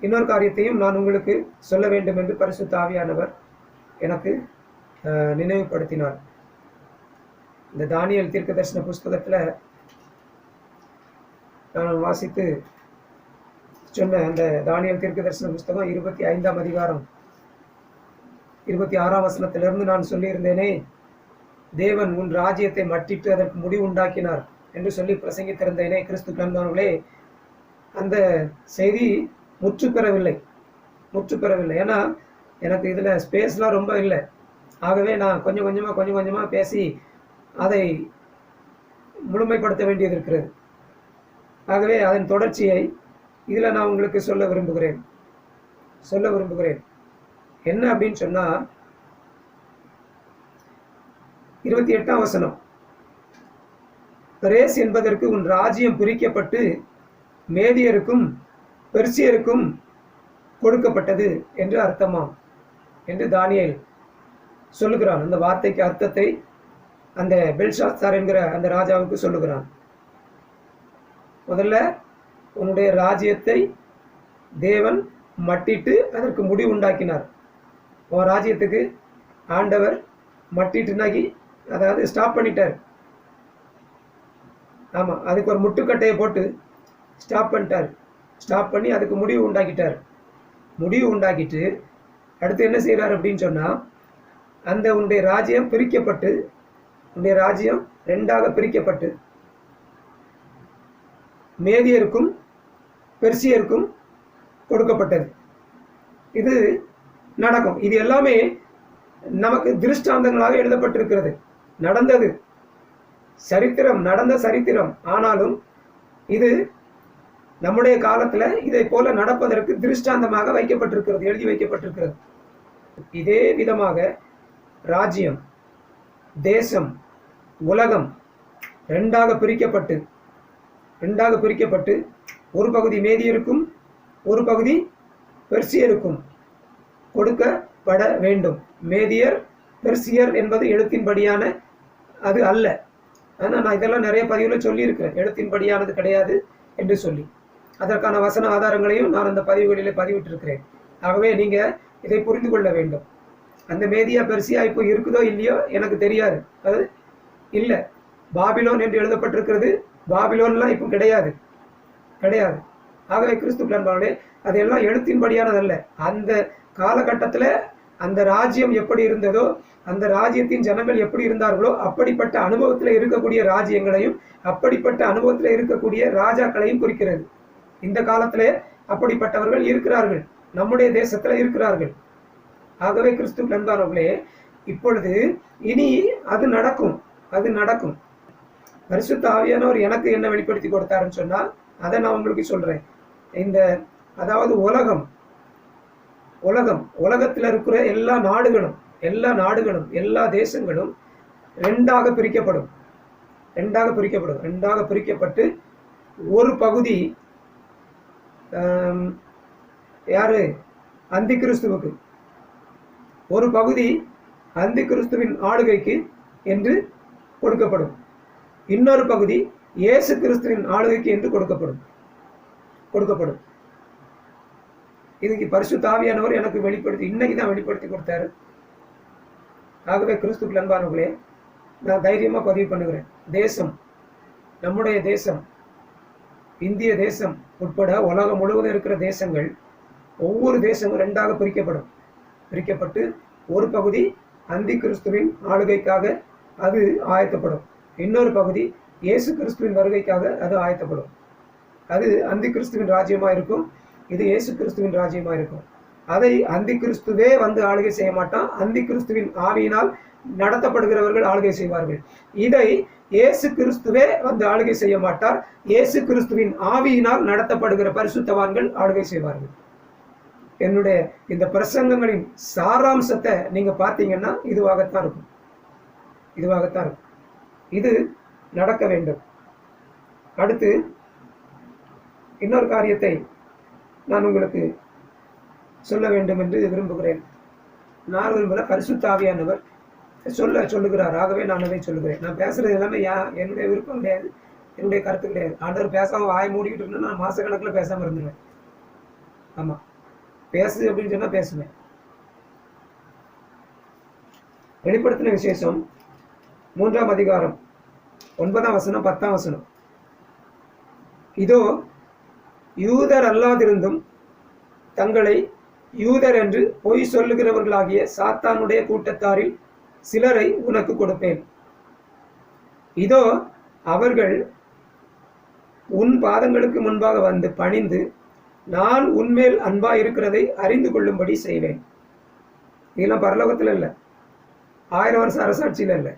இன்னொரு காரியத்தையும் நான் உங்களுக்கு சொல்ல வேண்டும் என்று பரிசு தாவியானவர் எனக்கு நினைவுபடுத்தினார். இந்த தானியல் தீர்க்க தரிசன புஸ்தகத்தில் நான் வாசித்து சொன்ன அந்த தானியல் தீர்க்க தரிசன புஸ்தகம் இருபத்தி ஐந்தாம் அதிகாரம் இருபத்தி ஆறாம் வசனத்திலிருந்து நான் சொல்லியிருந்தேனே தேவன் உன் ராஜ்யத்தை மட்டிட்டு அதற்கு முடிவு உண்டாக்கினார் என்று சொல்லி பிரசங்கித்திருந்தேனே கிறிஸ்து கலந்தவர்களே அந்த செய்தி முற்று பெறவில்லை. முற்று பெறவில்லை. ஏன்னா எனக்கு இதில் ஸ்பேஸ்லாம் ரொம்ப இல்லை. ஆகவே நான் கொஞ்சம் கொஞ்சமாக கொஞ்சம் கொஞ்சமாக பேசி அதை முழுமைப்படுத்த வேண்டியது இருக்கிறது. ஆகவே அதன் தொடர்ச்சியை இதில் நான் உங்களுக்கு சொல்ல விரும்புகிறேன். சொல்ல விரும்புகிறேன். என்ன அப்படின்னு சொன்னா இருபத்தி எட்டாம் வசனம். பிரேஸ் என்பதற்கு உன் ராஜ்யம் பிரிக்கப்பட்டு மேதியருக்கும் பெர்சியருக்கும் கொடுக்கப்பட்டது என்று அர்த்தமாம் என்று தானியல் சொல்லுகிறான். அந்த வார்த்தைக்கு அர்த்தத்தை அந்த பெல்ஷாஸ்தார் என்கிற அந்த ராஜாவுக்கு சொல்லுகிறான். முதல்ல உன்னுடைய ராஜ்யத்தை தேவன் மட்டிட்டு அதற்கு முடிவு உண்டாக்கினார். உன் ராஜ்யத்துக்கு ஆண்டவர் மட்டிட்டுனாக்கி அதாவது ஸ்டாப் பண்ணிட்டார். ஆமாம் அதுக்கு ஒரு முட்டுக்கட்டையை போட்டு ஸ்டாப் பண்ணிட்டார். ஸ்டாப் பண்ணி அதுக்கு முடிவு உண்டாக்கிட்டார். முடிவு உண்டாக்கிட்டு அடுத்து என்ன செய்கிறார் அப்படின்னு சொன்னால் அந்த உன்னுடைய ராஜ்யம் பிரிக்கப்பட்டு உன்னுடைய ராஜ்யம் ரெண்டாக பிரிக்கப்பட்டு மேதியருக்கும் பெர்சியருக்கும் கொடுக்கப்பட்டது. இது நடக்கும். இது எல்லாமே நமக்கு திருஷ்டாந்தங்களாக எழுதப்பட்டிருக்கிறது. நடந்தது. சரித்திரம் நடந்த சரித்திரம். ஆனாலும் இது நம்முடைய காலத்துல இதை போல நடப்பதற்கு திருஷ்டாந்தமாக வைக்கப்பட்டிருக்கிறது எழுதி வைக்கப்பட்டிருக்கிறது. இதே விதமாக ராஜ்யம் தேசம் உலகம் ரெண்டாக பிரிக்கப்பட்டு ரெண்டாக பிரிக்கப்பட்டு ஒரு பகுதி மேதியருக்கும் ஒரு பகுதி பெர்சியருக்கும் கொடுக்கப்பட வேண்டும். மேதியர் பெர்சியர் என்பது எழுத்தின்படியான அது அல்ல. ஆனால் நான் இதெல்லாம் நிறைய பதிவில் சொல்லியிருக்கிறேன். எழுத்தின்படியானது கிடையாது என்று சொல்லி. அதற்கான வசன ஆதாரங்களையும் நான் அந்த பதிவுகளிலே பதிவிட்டிருக்கிறேன். ஆகவே நீங்கள் இதை புரிந்து கொள்ள வேண்டும். அந்த மேதியா பெருசியா இப்போ இருக்குதோ இல்லையோ எனக்கு தெரியாது. அது இல்லை. பாபிலோன் என்று எழுதப்பட்டிருக்கிறது. பாபிலோன்லாம் இப்போ கிடையாது. கிடையாது. ஆகவே கிறிஸ்து பிள்ளைகளே அதெல்லாம் எழுத்தின்படியானதல்ல. அந்த காலகட்டத்தில் அந்த ராஜ்யம் எப்படி இருந்ததோ அந்த ராஜ்யத்தின் ஜனங்கள் எப்படி இருந்தார்களோ அப்படிப்பட்ட அனுபவத்தில் இருக்கக்கூடிய ராஜ்யங்களையும் அப்படிப்பட்ட அனுபவத்தில் இருக்கக்கூடிய ராஜாக்களையும் குறிக்கிறது. இந்த காலத்துல அப்படிப்பட்டவர்கள் இருக்கிறார்கள். நம்முடைய தேசத்துல இருக்கிறார்கள். ஆகவே கிறிஸ்து நண்பார்களே இப்பொழுது இனி அது நடக்கும் அது நடக்கும். பரிசுத்த ஆவியானவர் எனக்கு என்ன வெளிப்படுத்தி கொடுத்தாருன்னு சொன்னா அதை நான் உங்களுக்கு சொல்றேன். இந்த அதாவது உலகம் உலகம் உலகத்தில் இருக்கிற எல்லா நாடுகளும் எல்லா நாடுகளும் எல்லா தேசங்களும் ரெண்டாக பிரிக்கப்படும். ரெண்டாக பிரிக்கப்படும். ரெண்டாக பிரிக்கப்பட்டு ஒரு பகுதி யாரு? அந்தி கிறிஸ்துவுக்கு ஒரு பகுதி அந்தி கிறிஸ்துவின் ஆளுகைக்கு என்று கொடுக்கப்படும். இன்னொரு பகுதி இயேசு கிறிஸ்துவின் ஆளுகைக்கு என்று கொடுக்கப்படும். கொடுக்கப்படும். இதுக்கு பரிசு தாவியானவர் எனக்கு வெளிப்படுத்தி இன்னைக்கு தான் வெளிப்படுத்தி கொடுத்தாரு. ஆகவே கிறிஸ்துக்கு அன்பானவர்களே நான் தைரியமா பதிவு பண்ணுகிறேன். தேசம் நம்முடைய தேசம் இந்திய தேசம் உட்பட உலகம் முழுவதும் இருக்கிற தேசங்கள் ஒவ்வொரு தேசமும் ரெண்டாக பிரிக்கப்படும். பிரிக்கப்பட்டு ஒரு பகுதி அந்தி கிறிஸ்துவின் ஆளுகைக்காக அது ஆயத்தப்படும். இன்னொரு பகுதி இயேசு கிறிஸ்துவின் வருகைக்காக அது ஆயத்தப்படும். அது அந்தி கிறிஸ்துவின் ராஜ்யமாக இருக்கும். இது இயேசு கிறிஸ்துவின் ராஜ்யமாக இருக்கும். அதை அந்தி கிறிஸ்துவே வந்து ஆளுகை செய்ய மாட்டான். அந்தி கிறிஸ்துவின் ஆவியினால் நடத்தப்படுகிறவர்கள் ஆளுகை செய்வார்கள். இதை இயேசு கிறிஸ்துவே வந்து ஆளுகை செய்ய மாட்டார். இயேசு கிறிஸ்துவின் ஆவியினால் நடத்தப்படுகிற பரிசுத்தவான்கள் ஆளுகை செய்வார்கள். என்னுடைய இந்த பிரசங்கங்களின் சாராம்சத்தை நீங்க பார்த்தீங்கன்னா இதுவாகத்தான் இருக்கும். இதுவாகத்தான் இருக்கும். இது நடக்க வேண்டும். அடுத்து இன்னொரு காரியத்தை நான் உங்களுக்கு சொல்ல வேண்டும் என்று விரும்புகிறேன். நான் விரும்புகிற பரிசுத்தாவியானவர் சொல்ல சொல்லுகிறார். ஆகவே நான் அதை சொல்லுகிறேன். நான் பேசுறது எல்லாமே ஏன் என்னுடைய விருப்பம் கிடையாது. என்னுடைய கருத்து கிடையாது. ஆண்டவர் பேசாம வாய் மூடிக்கிட்டு இருந்தா நான் மாசக்கணக்கில் பேசாம இருந்துருவேன். ஆமா. பேசு அப்படின்னு சொன்னா பேசுவேன். வெளிப்படுத்தின விசேஷம் மூன்றாம் அதிகாரம் ஒன்பதாம் வசனம் பத்தாம் வசனம். இதோ யூதர் அல்லாதிருந்தும் தங்களை யூதர் என்று பொய் சொல்லுகிறவர்களாகிய சாத்தானுடைய கூட்டத்தாரில் சிலரை உனக்கு கொடுப்பேன். இதோ அவர்கள் உன் பாதங்களுக்கு முன்பாக வந்து பணிந்து நான் உன்மேல் அன்பா இருக்கிறதை அறிந்து கொள்ளும்படி செய்வேன். இதெல்லாம் பரலோகத்தில் இல்லை. ஆயிரம் வருஷம் அரசாட்சியில் இல்லை.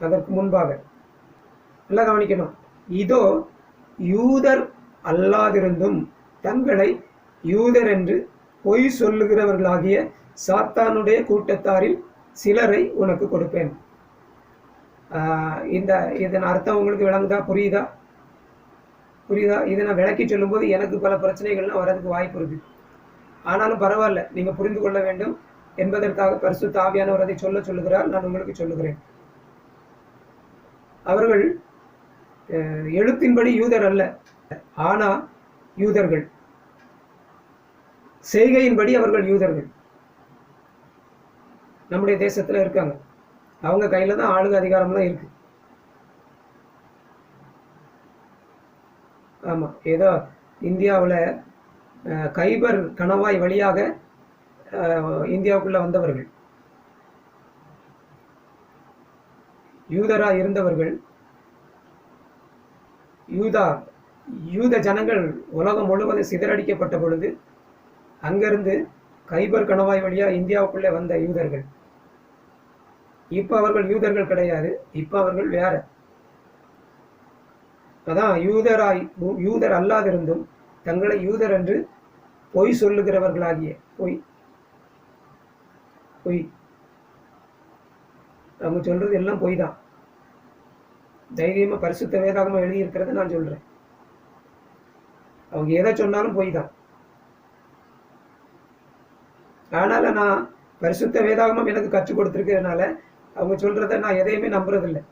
அதற்கு முன்பாக. நல்லா கவனிக்கணும். இதோ யூதர் அல்லாதிருந்தும் தங்களை யூதர் என்று பொய் சொல்லுகிறவர்களாகிய சாத்தானுடைய கூட்டத்தாரில் சிலரை உனக்கு கொடுப்பேன். இந்த இதன் அர்த்தம் உங்களுக்கு விளங்குதா? புரியுதா? புரியுதா? இதை நான் விளக்கி சொல்லும்போது எனக்கு பல பிரச்சனைகள்லாம் வரதுக்கு வாய்ப்பு இருக்குது ஆனாலும் பரவாயில்ல நீங்கள் புரிந்து கொள்ள வேண்டும். என்பதற்காக பரிசு தாவியானவர் அதை சொல்ல சொல்லுகிறார். நான் உங்களுக்கு சொல்லுகிறேன். அவர்கள் எழுத்தின்படி யூதர் அல்ல ஆனா யூதர்கள். செய்கையின்படி அவர்கள் யூதர்கள். நம்முடைய தேசத்தில் இருக்காங்க. அவங்க கையில் தான் ஆளுங்க அதிகாரம்லாம் இருக்கு. ஆமாம் ஏதோ இந்தியாவில் கைபர் கணவாய் வழியாக இந்தியாவுக்குள்ளே வந்தவர்கள். யூதராக இருந்தவர்கள். யூதா யூத ஜனங்கள் உலகம் முழுவதும் சிதறடிக்கப்பட்ட பொழுது அங்கிருந்து கைபர் கணவாய் வழியாக இந்தியாவுக்குள்ளே வந்த யூதர்கள். இப்ப அவர்கள் யூதர்கள் கிடையாது இப்ப அவர்கள் வேற. அதான் யூதராய் யூதர் அல்லாதிருந்தும் தங்களை யூதர் என்று பொய் சொல்லுகிறவர்களாகிய பொய். பொய். அவங்க சொல்றது எல்லாம் பொய் தான். தைரியமா பரிசுத்த வேதாகமா எழுதியிருக்கிறத நான் சொல்றேன். அவங்க எதை சொன்னாலும் பொய் தான். ஆனால நான் பரிசுத்த வேதாகமம் எனக்கு கற்றுக் கொடுத்துருக்கிறதுனால அவங்க சொல்றத நான் எதையுமே நம்புறதில்லை.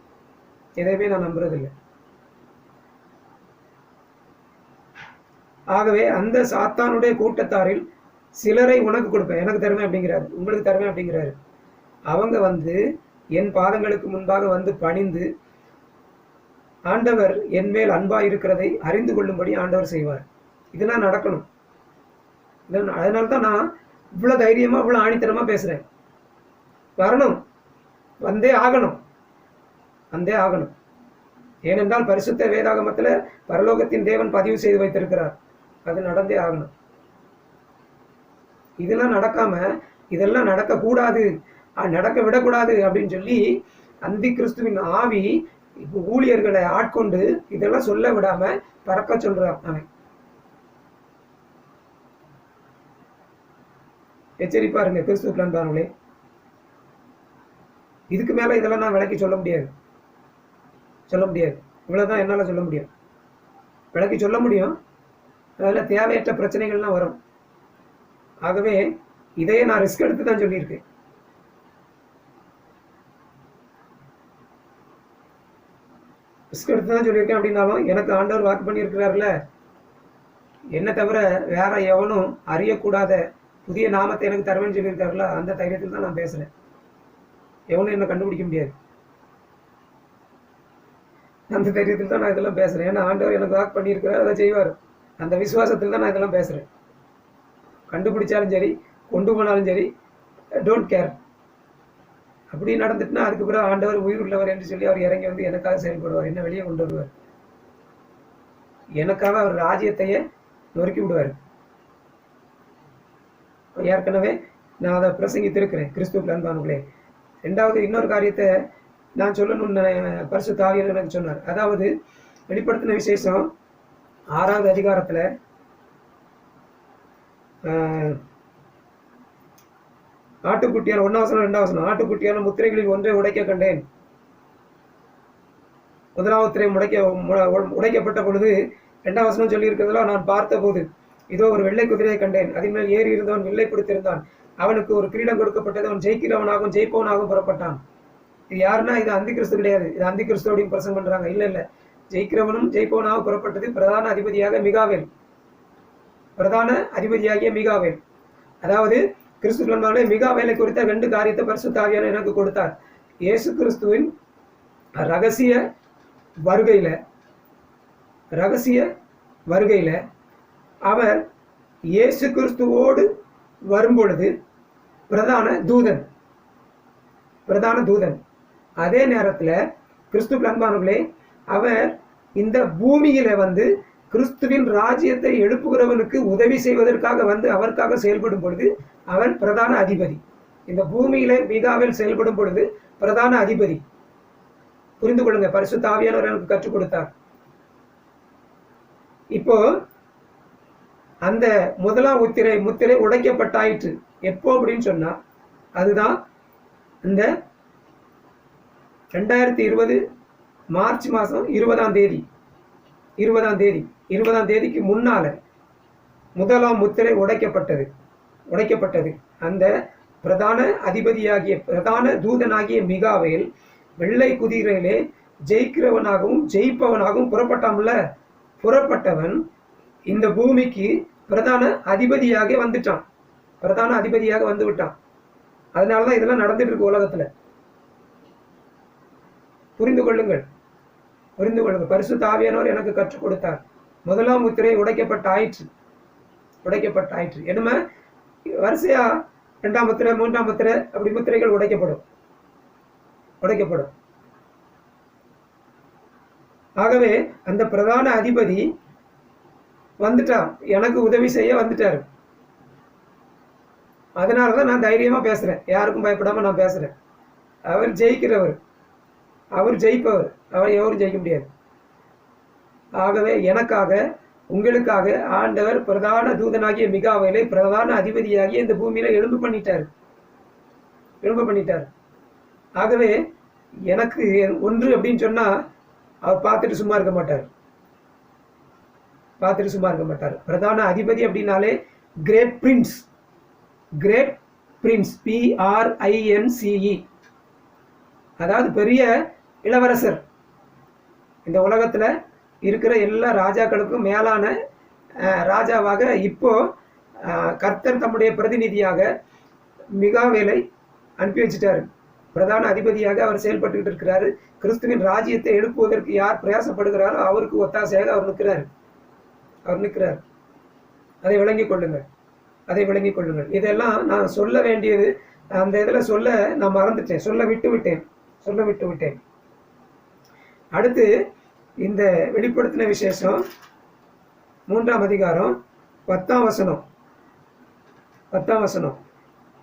எதையுமே நான் நம்புறதில்லை. ஆகவே அந்த சாத்தானுடைய கூட்டத்தாரில் சிலரை உனக்கு கொடுப்பேன். எனக்கு தருவேன் அப்படிங்கிறாரு. உங்களுக்கு தருவேன் அப்படிங்கிறாரு. அவங்க வந்து என் பாதங்களுக்கு முன்பாக வந்து பணிந்து ஆண்டவர் என் மேல் அன்பா இருக்கிறதை அறிந்து கொள்ளும்படி ஆண்டவர் செய்வார். இதெல்லாம் நடக்கணும். அதனால தான் நான் இவ்வளவு தைரியமா இவ்வளவு ஆணித்தனமா பேசுறேன். வரணும். வந்தே ஆகணும். வந்தே ஆகணும். ஏனென்றால் பரிசுத்த வேதாகமத்தில் பரலோகத்தின் தேவன் பதிவு செய்து வைத்திருக்கிறார். அது நடந்தே ஆகணும். இதெல்லாம் நடக்காம இதெல்லாம் நடக்கக்கூடாது. நடக்க விடக்கூடாது அப்படின்னு சொல்லி அந்தி கிறிஸ்துவின் ஆவி ஊழியர்களை ஆட்கொண்டு இதெல்லாம் சொல்ல விடாம பறக்க சொல்றான் அவன். எச்சரிப்பாருங்க கிறிஸ்துவ அன்பானவர்களே இதுக்கு மேல இதெல்லாம் நான் விளக்கி சொல்ல முடியாது. சொல்ல முடியாது. இவ்வளவுதான் என்னால சொல்ல முடியும். விளக்கி சொல்ல முடியும். அதில் தேவையற்ற பிரச்சனைகள்லாம் வரும். ஆகவே இதையே நான் ரிஸ்க் எடுத்து தான் சொல்லியிருக்கேன். ரிஸ்க் எடுத்து தான் சொல்லியிருக்கேன் அப்படின்னாலும் எனக்கு ஆண்டவர் வாக்கு பண்ணியிருக்கிறார்ல. என்ன தவிர வேற எவனும் அறியக்கூடாத புதிய நாமத்தை எனக்கு தருவேன்னு சொல்லியிருக்காருல அந்த தைரியத்தில் தான் நான் பேசுகிறேன் எவனும் என்ன கண்டுபிடிக்க முடியாது. அந்த தைரியத்தில் தான் நான் இதெல்லாம் பேசுறேன். ஏன்னா ஆண்டவர் எனக்கு வாக்கு பண்ணியிருக்கிறார் அதை செய்வார். அந்த விசுவாசத்தில் தான் நான் இதெல்லாம் பேசுறேன். கண்டுபிடிச்சாலும் சரி கொண்டு போனாலும் சரி டோன்ட் கேர் அப்படி நடந்துட்டுனா அதுக்கு பிறகு ஆண்டவர் உயிர் உள்ளவர் என்று சொல்லி அவர் இறங்கி வந்து எனக்காக செயல்படுவார். என்ன வெளியே கொண்டு வருவார். எனக்காக அவர் ராஜ்யத்தையே நொறுக்கி விடுவார். ஏற்கனவே நான் அதை பிரசங்கித்திருக்கிறேன். கிறிஸ்துவ அன்பானுங்களே ரெண்டாவது இன்னொரு காரியத்தை நான் சொல்லணும்னு பரிசு தாவியர் எனக்கு சொன்னார். அதாவது வெளிப்படுத்தின விசேஷம் ஆறாவது அதிகாரத்துல ஆட்டுக்குட்டியால் ஒன்னாவசனம் ரெண்டாவசனம் ஆட்டுக்குட்டியால் முத்திரைகளில் ஒன்றை உடைக்க கண்டேன். முதலாவது திரை முடைக்க உடைக்கப்பட்ட பொழுது ரெண்டாவசனம் வசனம் சொல்லி இருக்கிறதுல நான் பார்த்தபோது இதோ ஒரு வெள்ளை குதிரையை கண்டேன். அதன் மேல் ஏறி இருந்தவன் வில்லை பிடித்திருந்தான் அவனுக்கு ஒரு கிரீடம் கொடுக்கப்பட்டது. அவன் ஜெயிக்கிறவனாகவும் ஜெயிப்பவனாகவும் புறப்பட்டான். இது யாருன்னா இது அந்தி கிறிஸ்து கிடையாது. இது அந்தி கிறிஸ்து அப்படின்னு பிரசங்கம் பண்றாங்க. இல்ல இல்ல. ஜெயிக்கிறவனும் ஜெயிப்பவனாக புறப்பட்டது பிரதான அதிபதியாக மிகாவேல். பிரதான அதிபதியாகிய மிகாவேல். அதாவது கிறிஸ்து சொன்னாலே மிகாவேலை குறித்த ரெண்டு காரியத்தை பரிசுத்தாவியான எனக்கு கொடுத்தார். இயேசு கிறிஸ்துவின் ரகசிய வருகையில ரகசிய வருகையில அவர் இயேசு கிறிஸ்துவோடு வரும்பொழுது பிரதான தூதன். பிரதான தூதன். அதே நேரத்தில் கிறிஸ்து அன்பானவர்களே அவர் இந்த பூமியில வந்து கிறிஸ்துவின் ராஜ்யத்தை எழுப்புகிறவனுக்கு உதவி செய்வதற்காக வந்து அவருக்காக செயல்படும் பொழுது அவன் பிரதான அதிபதி. இந்த பூமியில மிகாவில் செயல்படும் பொழுது பிரதான அதிபதி. புரிந்து கொள்ளுங்க பரிசு தாவியானவர் எனக்கு கற்றுக் கொடுத்தார். இப்போ அந்த முதலாம் முத்திரை முத்திரை உடைக்கப்பட்டாயிற்று. எப்போ அப்படின்னு சொன்னா அதுதான் இந்த ரெண்டாயிரத்தி இருபது மார்ச் மாதம் இருபதாம் தேதி. இருபதாம் தேதி. இருபதாம் தேதிக்கு முன்னால முதலாம் முத்திரை உடைக்கப்பட்டது. உடைக்கப்பட்டது. அந்த பிரதான அதிபதியாகிய பிரதான தூதனாகிய மிகாவையில் வெள்ளை குதிரையிலே ஜெயிக்கிறவனாகவும் ஜெயிப்பவனாகவும் புறப்பட்டான்ல. புறப்பட்டவன் இந்த பூமிக்கு பிரதான அதிபதியாக வந்துட்டான். பிரதான அதிபதியாக வந்து விட்டான். அதனால தான் இதெல்லாம் நடந்துட்டு இருக்கு உலகத்துல. புரிந்து கொள்ளுங்கள். புரிந்து கொள்ளுங்கள். பரிசு தாவியானவர் எனக்கு கற்றுக் கொடுத்தார். முதலாம் முத்திரை உடைக்கப்பட்ட ஆயிற்று உடைக்கப்பட்ட ஆயிற்று என்னமே வரிசையா ரெண்டாம் முத்திரை மூன்றாம் முத்திரை அப்படி முத்திரைகள் உடைக்கப்படும். உடைக்கப்படும். ஆகவே அந்த பிரதான அதிபதி வந்துட்டான். எனக்கு உதவி செய்ய வந்துட்டாரு. அதனாலதான் நான் தைரியமா பேசுறேன். யாருக்கும் பயப்படாம நான் பேசுறேன். அவர் ஜெயிக்கிறவர். அவர் ஜெயிப்பவர். அவர் எவரும் ஜெயிக்க முடியாது. ஆகவே எனக்காக உங்களுக்காக ஆண்டவர் பிரதான தூதனாகிய மிகாவையிலே பிரதான அதிபதியாகிய இந்த பூமியில எழும்பு பண்ணிட்டார். எழும்பு பண்ணிட்டார். ஆகவே எனக்கு ஒன்று அப்படின்னு சொன்னா அவர் பார்த்துட்டு சும்மா இருக்க மாட்டார். பார்த்துட்டு சும்மா இருக்க மாட்டார். பிரதான அதிபதி அப்படின்னாலே great prince great prince P R I N C E அதாவது பெரிய இளவரசர். இந்த உலகத்துல இருக்கிற எல்லா ராஜாக்களுக்கும் மேலான அஹ், ராஜாவாக இப்போ கர்த்தர் தம்முடைய பிரதிநிதியாக மிகாவேலை அனுப்பி வச்சுட்டாரு. பிரதான அதிபதியாக அவர் செயல்பட்டுக்கிட்டு இருக்கிறாரு. கிறிஸ்துவின் ராஜ்யத்தை எழுப்புவதற்கு யார் பிரயாசப்படுகிறாரோ அவருக்கு ஒத்தாசையாக அவர் நிற்கிறார். அவர் அதை விளங்கிக் கொள்ளுங்கள். அதை விளங்கிக் கொள்ளுங்கள். இதெல்லாம் நான் சொல்ல வேண்டியது அந்த இதில் சொல்ல நான் மறந்துட்டேன். சொல்ல விட்டு விட்டேன். சொல்ல விட்டு விட்டேன். அடுத்து இந்த வெளிப்படுத்தின விசேஷம் மூன்றாம் அதிகாரம் பத்தாம் வசனம். பத்தாம் வசனம்.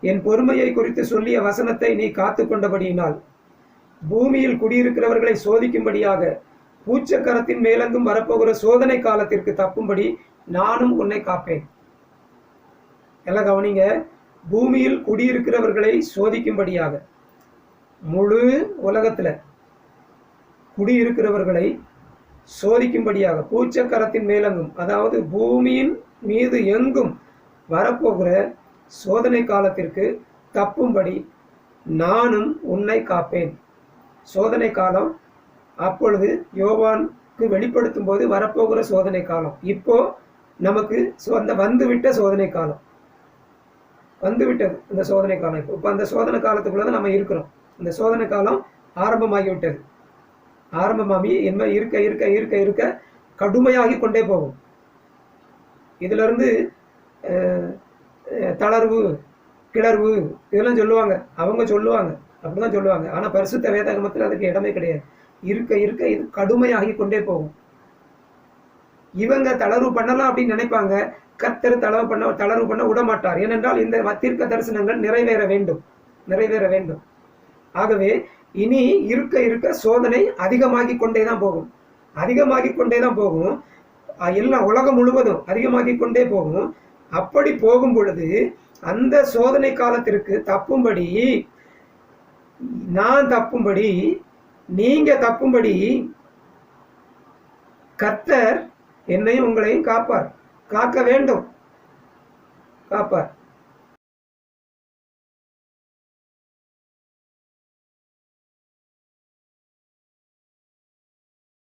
என் பொறுமையை குறித்து சொல்லிய வசனத்தை நீ காத்து கொண்டபடியினால் பூமியில் குடியிருக்கிறவர்களை சோதிக்கும்படியாக பூச்சக்கரத்தின் மேலெங்கும் வரப்போகிற சோதனை காலத்திற்கு தப்பும்படி நானும் உன்னை காப்பேன். எல்லாம் கவனிங்க பூமியில் குடியிருக்கிறவர்களை சோதிக்கும்படியாக. முழு உலகத்துல குடியிருக்கிறவர்களை சோதிக்கும்படியாக பூச்சக்கரத்தின் மேலெங்கும் அதாவது பூமியின் மீது எங்கும் வரப்போகிற சோதனை காலத்திற்கு தப்பும்படி நானும் உன்னை காப்பேன். சோதனை காலம் அப்பொழுது யோவானுக்கு வெளிப்படுத்தும் போது வரப்போகிற சோதனை காலம். இப்போ நமக்கு சோ- அந்த வந்துவிட்ட சோதனை காலம். வந்து விட்டது இந்த சோதனை காலம். இப்போ இப்போ அந்த சோதனை காலத்துக்குள்ள தான் நம்ம இருக்கிறோம். இந்த சோதனை காலம் ஆரம்பமாகி விட்டது ஆரம்பமாகி என்ன இருக்க இருக்க இருக்க இருக்க கடுமையாகி கொண்டே போகும். இதுல இருந்து தளர்வு கிளர்வு இதெல்லாம் சொல்லுவாங்க. அவங்க சொல்லுவாங்க. அப்படிதான் சொல்லுவாங்க. ஆனால் பரிசுத்த வேதாகமத்தில் அதுக்கு இடமே கிடையாது. இருக்க இருக்க இது கடுமையாகி கொண்டே போகும். இவங்க தளர்வு பண்ணலாம் அப்படின்னு நினைப்பாங்க. கத்தர் தளர்வு பண்ண தளர்வு பண்ண விட மாட்டார் ஏனென்றால் இந்த தீர்க்க தரிசனங்கள் நிறைவேற வேண்டும். நிறைவேற வேண்டும். ஆகவே இனி இருக்க இருக்க சோதனை அதிகமாகி கொண்டே தான் போகும். அதிகமாகி கொண்டே தான் போகும். எல்லாம் உலகம் முழுவதும் அதிகமாகி கொண்டே போகும். அப்படி போகும் பொழுது அந்த சோதனை காலத்திற்கு தப்பும்படி நான் தப்பும்படி நீங்க தப்பும்படி கத்தர் என்னையும் உங்களையும் காப்பார். காக்க வேண்டும். காப்பார்.